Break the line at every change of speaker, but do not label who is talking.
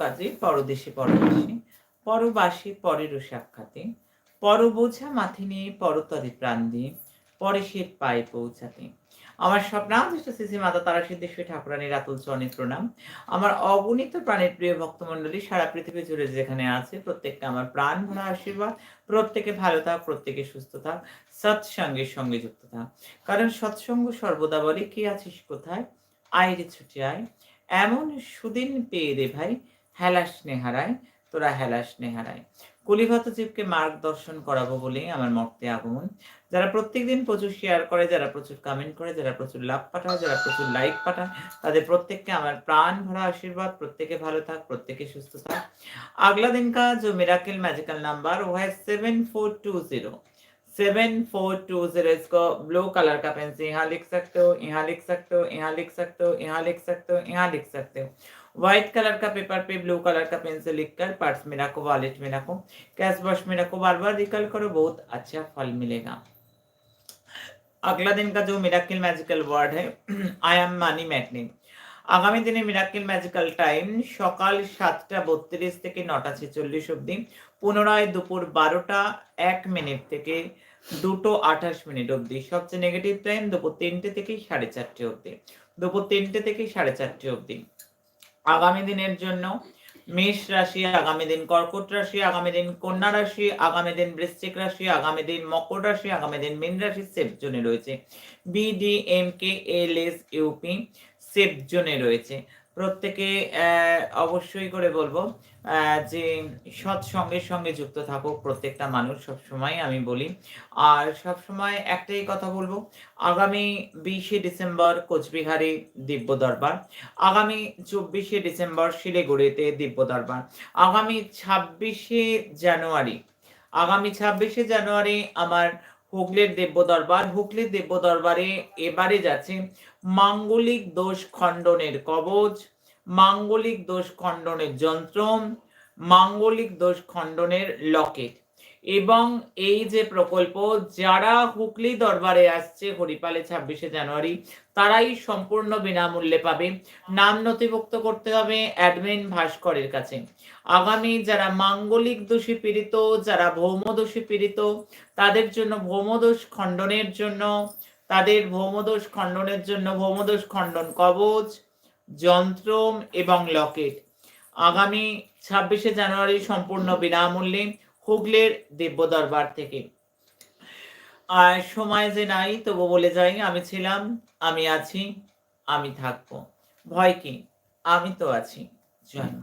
কাজে পরদেশে পরবাসী পরবাসী পরেরও সাক্ষাতে, পরবোঝা মাথে নিয়ে পরতরে প্রাণ দিয়ে পরেশের পায়ে পৌঁছাতে। আমার স্বপ্নাধিষ্ট শ্রী মাতা তারা সিদ্ধেশ্বরী ঠাকুরানীর আতুল চরণে প্রণাম। আমার অগণিত প্রাণের প্রিয় ভক্তমণ্ডলী, সারা পৃথিবী জুড়ে যেখানে আছে, প্রত্যেককে আমার প্রাণ ভরা আশীর্বাদ, প্রত্যেকে ভালো থাক, প্রত্যেকে সুস্থ থাক, সৎসঙ্গের সঙ্গে যুক্ত থাক। কারণ সৎসঙ্গ সর্বদা বলে, কে আছিস কোথায়? আয় রে ছুটে আয়। এমন সুদিন পেয়ে রে ভাই হেলাস নেহারায় তোরা হেলাস নেহারায় কলিভাত জীবকে মার্গদর্শন করাবো বলেই আমার মর্তে আগমন। যারা প্রত্যেকদিন প্রচুর শেয়ার করে, যারা প্রচুর কমেন্ট করে, যারা প্রচুর লাভ পাঠায়, যারা প্রচুর লাইক পাঠায়, তাদের প্রত্যেককে আমার প্রাণ ভরা আশীর্বাদ। প্রত্যেকে ভালো থাক, প্রত্যেকে সুস্থ থাক। আগলা দিন কাজ ও miracle magical number Y seven four two zero seven four two zero इसको ब्लू कलर का पेन से यहाँ लिख सकते हो यहाँ लिख सकते हो यहाँ लिख सकते हो यहाँ लिख सकते हो यहाँ लिख सकते हो व्हाइट कलर का पेपर पे ब्लू कलर का पेन से लिखकर पर्स में रखो वॉलेट में रखो कैश बॉक्स में रखो बार बार रिकल करो बहुत अच्छा फल मिलेगा अगला दिन का जो मिराकिल मैजिकल वर्ड है आई एम मानी मैग्नेट আগামী দিনে মিরাকিল ম্যাজিক্যাল টাইম সকাল সাতটা বত্রিশ থেকে নটা ছেচল্লিশ অবধি, পুনরায় দুপুর বারোটা এক মিনিট থেকে দুটো আঠাশ মিনিট অবধি, সবচেয়ে নেগেটিভ টাইম দুপুর তিনটে থেকে সাড়ে চারটে অবধি, দুপুর তিনটে থেকে সাড়ে চারটে অবধি। আগামী দিনের জন্য মেষ রাশি, আগামী দিন কর্কট রাশি, আগামী দিন কন্যা রাশি, আগামী দিন বৃশ্চিক রাশি, আগামী দিন মকর রাশি, আগামী দিন মীন রাশি, সেফ জোনে রয়েছে। BD M K L S UP safe জোনে রয়েছে। প্রত্যেকে অবশ্যই করে বলব যে সৎসঙ্গের সঙ্গে সঙ্গে যুক্ত থাকো, প্রত্যেকটা মানুষ সবসময় আমি বলি। আর সবসময় একটাই কথা বলব, আগামী বিশে ডিসেম্বর কোচবিহারে দিব্য দরবার, আগামী চব্বিশে ডিসেম্বর শিলিগুড়িতে দিব্য দরবার, আগামী ছাব্বিশে জানুয়ারি, আগামী ছাব্বিশে জানুয়ারি আমার হুগলির দিব্য দরবার হুগলির দিব্য দরবারে এবারে যাচ্ছে মাঙ্গলিক দোষ খণ্ডনের কবচ, মাঙ্গলিক দোষ খণ্ডনের যন্ত্র, মাঙ্গলিক দোষ খণ্ডনের লকেট। এবং এই যে প্রকল্প, যারা হুগলি দরবারে আসছে হরিপালে ছাব্বিশে জানুয়ারি, তারাই সম্পূর্ণ বিনামূল্যে পাবে। নাম নথিভুক্ত করতে হবে অ্যাডমিন ভাস্করের কাছে। আগামী যারা মাঙ্গলিক দোষী পীড়িত, যারা ভৌমদোষী পীড়িত, তাদের জন্য ভৌমদোষ খণ্ডনের জন্য, তাদের ভৌমদোষ খণ্ডনের জন্য ভৌমদোষ খণ্ডন কবচ যন্ত্র এবং লকেট। আগামী ছাব্বিশে জানুয়ারি সম্পূর্ণ বিনামূল্যে হুগলের দিব্য দরবার থেকে। আর সময় যে নাই, তবু বলে যাই, আমি ছিলাম, আমি আছি, আমি থাকব। ভয় কি? আমি তো আছি। জয়।